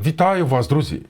Вітаю вас, друзі!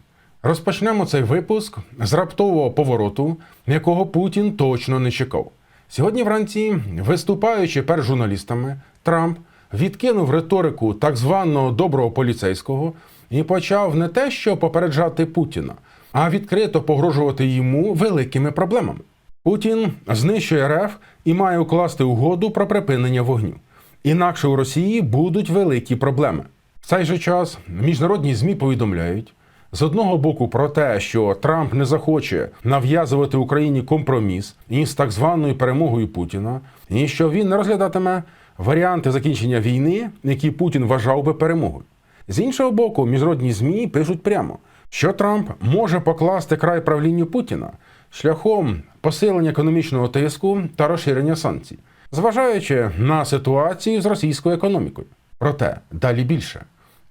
Розпочнемо цей випуск з раптового повороту, якого Путін точно не чекав. Сьогодні вранці, виступаючи перед журналістами, Трамп відкинув риторику так званого доброго поліцейського і почав не те, що попереджати Путіна, а відкрито погрожувати йому великими проблемами. Путін знищує РФ і має укласти угоду про припинення вогню. Інакше у Росії будуть великі проблеми. В цей же час міжнародні ЗМІ повідомляють з одного боку про те, що Трамп не захоче нав'язувати Україні компроміс із так званою перемогою Путіна, і що він не розглядатиме варіанти закінчення війни, які Путін вважав би перемогою. З іншого боку, міжнародні ЗМІ пишуть прямо, що Трамп може покласти край правлінню Путіна шляхом посилення економічного тиску та розширення санкцій, зважаючи на ситуацію з російською економікою. Проте далі більше.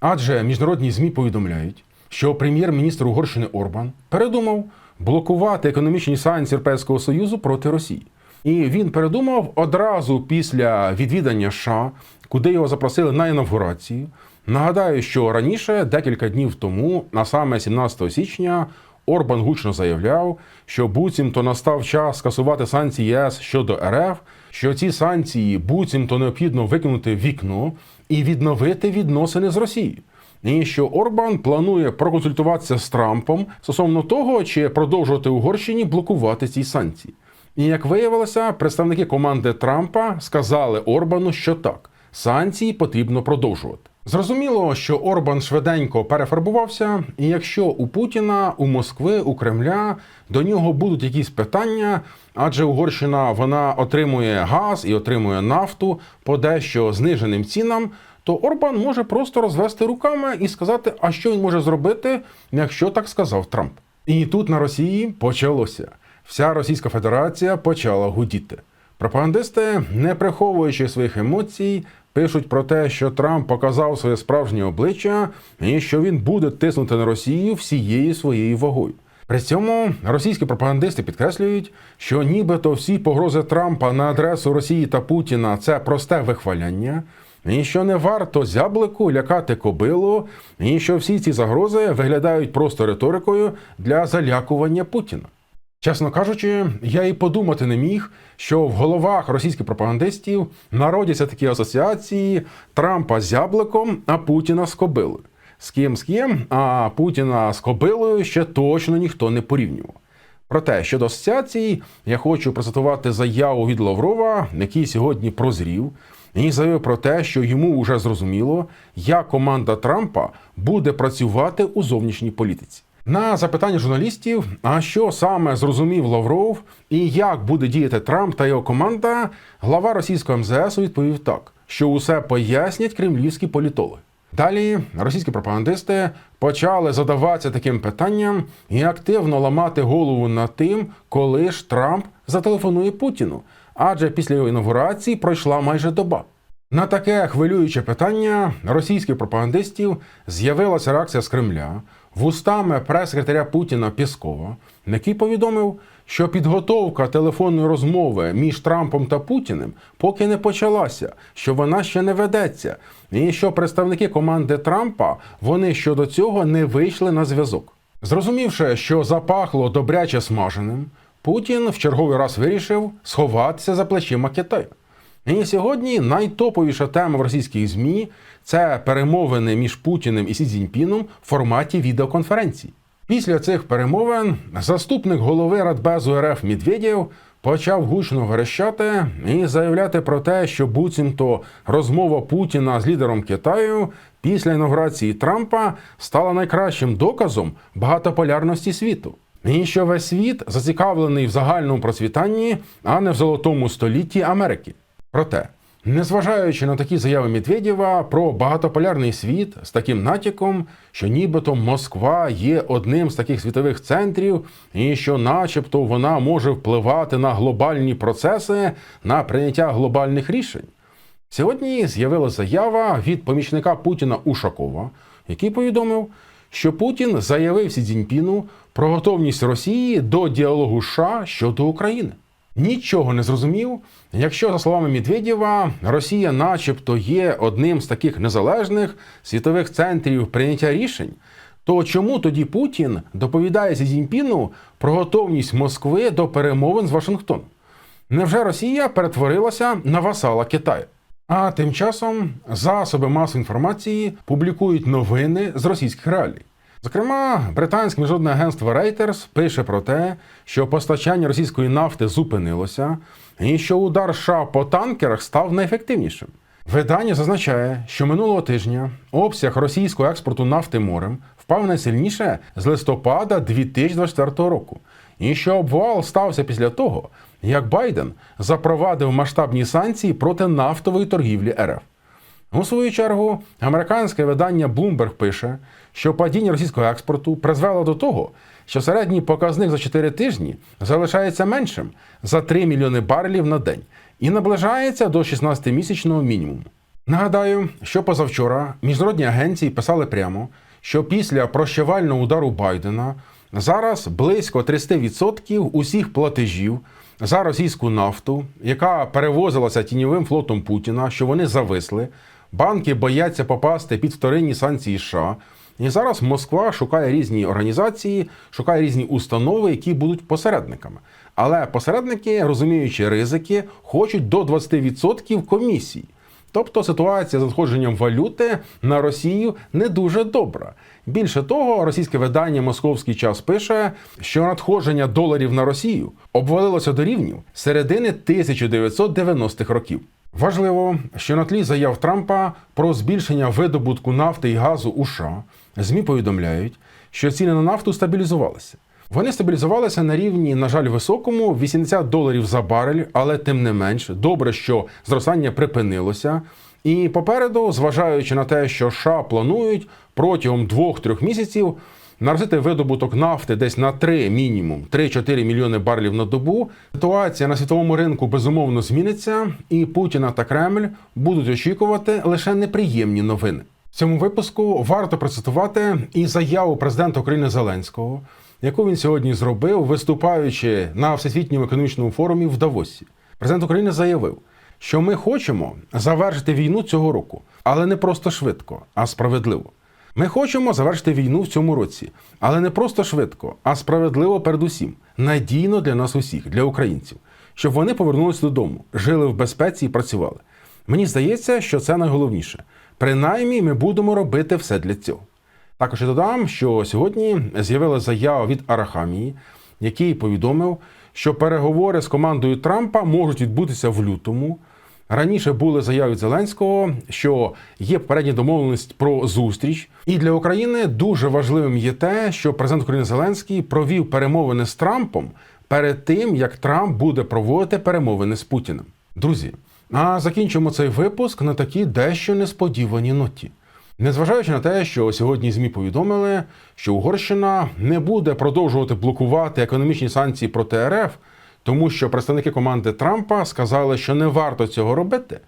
Адже міжнародні ЗМІ повідомляють, що прем'єр-міністр Угорщини Орбан передумав блокувати економічні санкції Європейського Союзу проти Росії. І він передумав одразу після відвідання США, куди його запросили на інавгурацію. Нагадаю, що раніше, декілька днів тому, а саме 17 січня, Орбан гучно заявляв, що буцімто настав час скасувати санкції ЄС щодо РФ, що ці санкції буцімто необхідно викинути вікно і відновити відносини з Росією. І що Орбан планує проконсультуватися з Трампом стосовно того, чи продовжувати Угорщині блокувати ці санкції. І як виявилося, представники команди Трампа сказали Орбану, що так, санкції потрібно продовжувати. Зрозуміло, що Орбан швиденько перефарбувався, і якщо у Путіна, у Москви, у Кремля до нього будуть якісь питання, адже Угорщина вона отримує газ і отримує нафту по дещо зниженим цінам, то Орбан може просто розвести руками і сказати, а що він може зробити, якщо так сказав Трамп. І тут на Росії почалося. Вся Російська Федерація почала гудіти. Пропагандисти, не приховуючи своїх емоцій, пишуть про те, що Трамп показав своє справжнє обличчя і що він буде тиснути на Росію всією своєю вагою. При цьому російські пропагандисти підкреслюють, що нібито всі погрози Трампа на адресу Росії та Путіна це просте вихваляння, і що не варто зяблику лякати кобилу, і що всі ці загрози виглядають просто риторикою для залякування Путіна. Чесно кажучи, я і подумати не міг, що в головах російських пропагандистів народяться такі асоціації Трампа з яблуком, а Путіна з кобилою. З ким з ким, а Путіна з кобилою ще точно ніхто не порівнював. Проте щодо асоціацій, я хочу процитувати заяву від Лаврова, який сьогодні прозрів, і заявив про те, що йому вже зрозуміло, як команда Трампа буде працювати у зовнішній політиці. На запитання журналістів, а що саме зрозумів Лавров і як буде діяти Трамп та його команда, глава російського МЗС відповів так, що усе пояснять кремлівські політологи. Далі російські пропагандисти почали задаватися таким питанням і активно ламати голову над тим, коли ж Трамп зателефонує Путіну, адже після його інаугурації пройшла майже доба. На таке хвилююче питання російських пропагандистів з'явилася реакція з Кремля вустами прес-секретаря Путіна Пєскова, який повідомив, що підготовка телефонної розмови між Трампом та Путіним поки не почалася, що вона ще не ведеться, і що представники команди Трампа вони щодо цього не вийшли на зв'язок. Зрозумівши, що запахло добряче смаженим, Путін в черговий раз вирішив сховатися за плечима Китаю. І сьогодні найтоповіша тема в російських ЗМІ це перемовини між Путіним і Сі Цзіньпіном в форматі відеоконференції. Після цих перемовин заступник голови Радбезу РФ Медведєв почав гучно верещати і заявляти про те, що буцімто розмова Путіна з лідером Китаю після інаугурації Трампа стала найкращим доказом багатополярності світу. І що весь світ зацікавлений в загальному процвітанні, а не в золотому столітті Америки. Проте, незважаючи на такі заяви Медведєва про багатополярний світ з таким натяком, що нібито Москва є одним з таких світових центрів, і що, начебто, вона може впливати на глобальні процеси, на прийняття глобальних рішень. Сьогодні з'явилася заява від помічника Путіна Ушакова, який повідомив, що Путін заявив Сі Цзіньпіну про готовність Росії до діалогу США щодо України. Нічого не зрозумів, якщо, за словами Медведєва, Росія, начебто, є одним з таких незалежних світових центрів прийняття рішень, То чому тоді Путін доповідає Сі Цзіньпіну про готовність Москви до перемовин з Вашингтоном? Невже Росія перетворилася на васала Китаю? А тим часом засоби масової інформації публікують новини з російських реалій. Зокрема, британське міжнародне агентство Reuters пише про те, що постачання російської нафти зупинилося, і що удар США по танкерах став найефективнішим. Видання зазначає, що минулого тижня обсяг російського експорту нафти морем впав найсильніше з листопада 2024 року, і що обвал стався після того, як Байден запровадив масштабні санкції проти нафтової торгівлі РФ. У свою чергу, американське видання Bloomberg пише, що падіння російського експорту призвело до того, що середній показник за 4 тижні залишається меншим за 3 мільйони барелів на день і наближається до 16-місячного мінімуму. Нагадаю, що позавчора міжнародні агенції писали прямо, що після прощавального удару Байдена зараз близько 30% усіх платежів за російську нафту, яка перевозилася тіньовим флотом Путіна, що вони зависли. Банки бояться попасти під вторинні санкції США. І зараз Москва шукає різні організації, шукає різні установи, які будуть посередниками. Але посередники, розуміючи ризики, хочуть до 20% комісій. Тобто ситуація з надходженням валюти на Росію не дуже добра. Більше того, російське видання Московський час пише, що надходження доларів на Росію обвалилося до рівнів середини 1990-х років. Важливо, що на тлі заяв Трампа про збільшення видобутку нафти і газу у США ЗМІ повідомляють, що ціни на нафту стабілізувалися. Вони стабілізувалися на рівні, на жаль, високому 80 доларів за барель, але тим не менш добре, що зростання припинилося. І попереду, зважаючи на те, що США планують протягом 2-3 місяців наразити видобуток нафти десь на 3 мінімум 3-4 мільйони барелів на добу. Ситуація на світовому ринку безумовно зміниться, і Путіна та Кремль будуть очікувати лише неприємні новини. В цьому випуску варто процитувати і заяву президента України Зеленського, яку він сьогодні зробив, виступаючи на всесвітньому економічному форумі в Давосі. Президент України заявив, що ми хочемо завершити війну цього року, але не просто швидко, а справедливо. Ми хочемо завершити війну в цьому році, але не просто швидко, а справедливо передусім, надійно для нас усіх, для українців, щоб вони повернулися додому, жили в безпеці і працювали. Мені здається, що це найголовніше. Принаймні, ми будемо робити все для цього. Також я додам, що сьогодні з'явилася заява від Арахамії, який повідомив, що переговори з командою Трампа можуть відбутися в лютому. Раніше були заяви Зеленського, що є попередня домовленість про зустріч, і для України дуже важливим є те, що президент України Зеленський провів перемовини з Трампом перед тим, як Трамп буде проводити перемовини з Путіним. Друзі, а закінчимо цей випуск на такій дещо несподіваній ноті. Незважаючи на те, що сьогодні ЗМІ повідомили, що Угорщина не буде продовжувати блокувати економічні санкції проти РФ, тому що представники команди Трампа сказали, що не варто цього робити.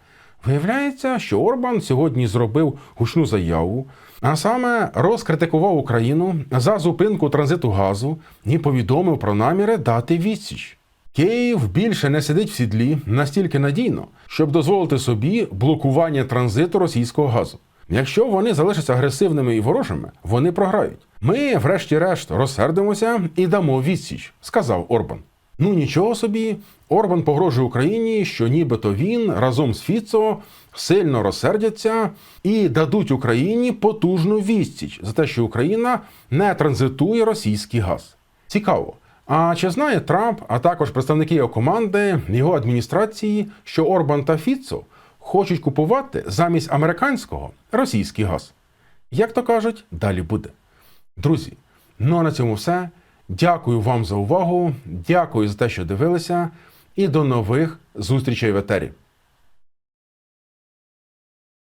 Виявляється, що Орбан сьогодні зробив гучну заяву, а саме розкритикував Україну за зупинку транзиту газу і повідомив про наміри дати відсіч. Київ більше не сидить в сідлі настільки надійно, щоб дозволити собі блокування транзиту російського газу. Якщо вони залишаться агресивними і ворожими, вони програють. Ми, врешті-решт, розсердимося і дамо відсіч, сказав Орбан. Ну нічого собі, Орбан погрожує Україні, що нібито він разом з Фіцо сильно розсердяться і дадуть Україні потужну відсіч за те, що Україна не транзитує російський газ. Цікаво. А чи знає Трамп, а також представники його команди, його адміністрації, що Орбан та Фіцо хочуть купувати замість американського російський газ? Як то кажуть, далі буде. Друзі, ну а на цьому все. Дякую вам за увагу, дякую за те, що дивилися, і до нових зустрічей в етері.